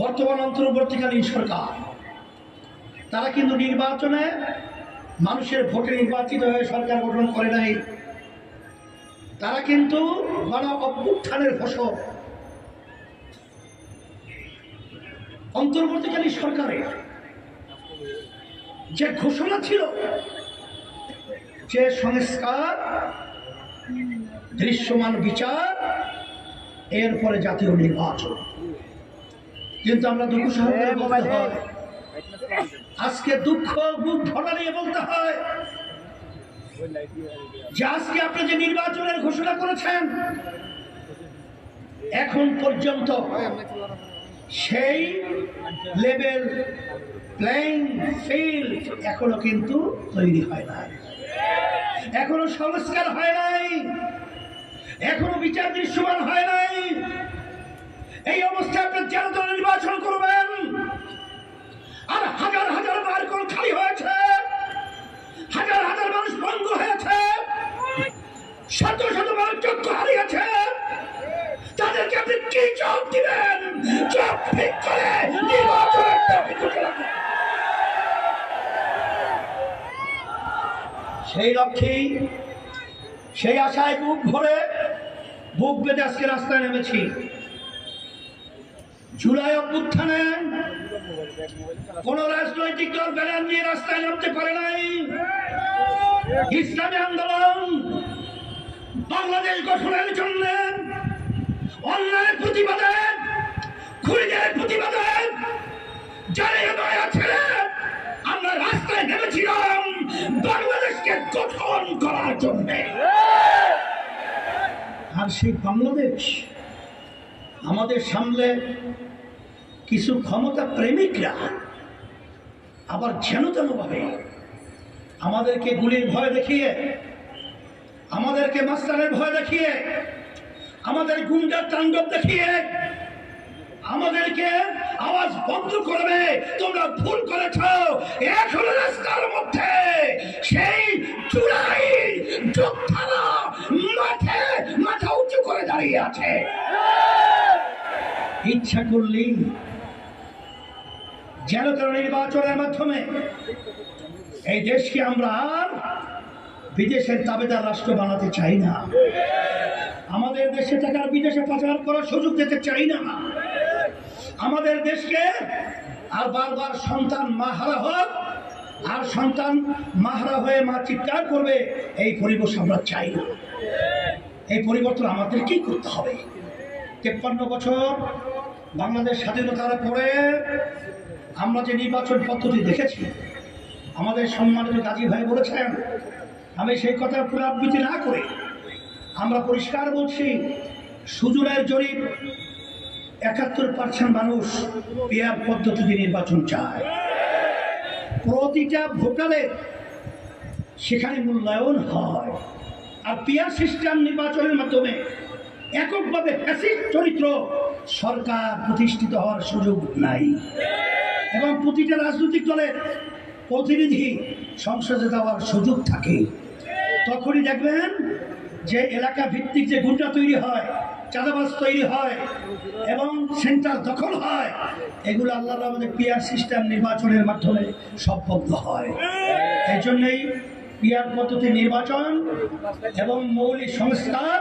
বর্তমান অন্তর্বর্তীকালীন সরকার, তারা কিন্তু নির্বাচনে মানুষের ভোটে নির্বাচিত হয়ে সরকার গঠন করে নাই। তারা কিন্তু গণ অভ্যুত্থানের ফসল। অন্তর্বর্তীকালীন সরকারের যে ঘোষণা ছিল যে সংস্কার, দৃশ্যমান বিচার, এরপরে জাতীয় নির্বাচন। কিন্তু আমরা দুঃখ সহকারে বলতে হয়। আজকে দুঃখ বুক ভরা নিয়ে বলতে হয়। যে আজকে আপনি যে নির্বাচনের ঘোষণা করেছেন এখন পর্যন্ত সেই লেভেল প্লেইং ফিল্ড এখনও কিন্তু তৈরি হয় নাই। এখনও সংস্কার হয় নাই। এখনও বিচার দৃশ্যমান হয় নাই। এই অবস্থায় আপনি যেন তো নির্বাচন করবেন। আর হাজার হাজার বারকল খালি হয়েছে। হাজার হাজার মানুষ ভঙ্গ হয়েছে। শত শত মানুষ যোগ্য হারিয়েছে। তাদেরকে আপনি কি জবাব দিবেন? জবাব ঠিক করে সেই লক্ষ্যেই সেই আশায় বুক ভরে, বুক বেঁধে আজকে রাস্তায় নেমেছি। জুলাই অভ্যুত্থানে কোন রাজনৈতিক দল ব্যানার নিয়ে রাস্তায় নামতে পারে নাই। ইসলামী আন্দোলন বাংলাদেশ গঠনের জন্য, অন্যায়ের প্রতিবাদে, খুনিদের প্রতিবাদে জানিয়ে দেওয়া ছেড়ে আমরা রাস্তায় নেমেছিলাম বাংলাদেশকে গঠন করার জন্য। আর সেই বাংলাদেশ আমাদের সামনে কিছু ক্ষমতা প্রেমিকরা আবার যেন তেনভাবে আমাদেরকে গুলির ভয় দেখিয়ে, আমাদেরকে মাস্টারের ভয় দেখিয়ে, আমাদের গুন্ডার তাণ্ডব দেখিয়ে আমাদেরকে আওয়াজ বন্ধ করবে। তোমরা ভুল করেছ। এখন রাস্তার মধ্যে সেই চূড়াই মাঠে, মাথা উঁচু করে দাঁড়িয়ে আছে। ইচ্ছা করলেই যেন তেন নির্বাচনের মাধ্যমে এই দেশকে আমরা আর বিদেশের তাবেদার রাষ্ট্র বানাতে চাই না। আমাদের দেশে টাকার বিদেশে পাচার করার সুযোগ দিতে চাই না। আমাদের দেশকে আর বারবার সন্তান মাহারা হোক আর সন্তান মাহারা হয়ে মা চিৎকার করবে, এই পরিবেশ আমরা চাই না। এই পরিবর্তন আমাদের কি করতে হবে? তেপ্পান্ন বছর বাংলাদেশ স্বাধীনতার পরে আমরা যে নির্বাচন পদ্ধতি দেখেছি, আমাদের সম্মানিত গাজী ভাই বলেছেন, আমি সেই কথা পুনরাবৃত্তি না করে আমরা পরিষ্কার বলছি, সুজনের জরিপ একাত্তর পার্সেন্ট মানুষ পেয়ার পদ্ধতিতে নির্বাচন চায়। প্রতিটা ভোটারের সেখানে মূল্যায়ন হয়। আর পিয়ার সিস্টেম নির্বাচনের মাধ্যমে এককভাবে ফ্যাসিস্ট চরিত্র সরকার প্রতিষ্ঠিত হওয়ার সুযোগ নাই। এবং প্রতিটা রাজনৈতিক দলের প্রতিনিধি সংসদে যাওয়ার সুযোগ থাকে। তখনই দেখবেন যে এলাকা ভিত্তিক যে গুন্ডা তৈরি হয়, চাঁদাবাজ তৈরি হয়, এবং সেন্টার দখল হয়, এগুলো আল্লাহর আমাদের পিয়ার সিস্টেম নির্বাচনের মাধ্যমে সম্পন্ন হয়। এই জন্যই পিয়ার পদ্ধতি নির্বাচন এবং মৌলিক সংস্কার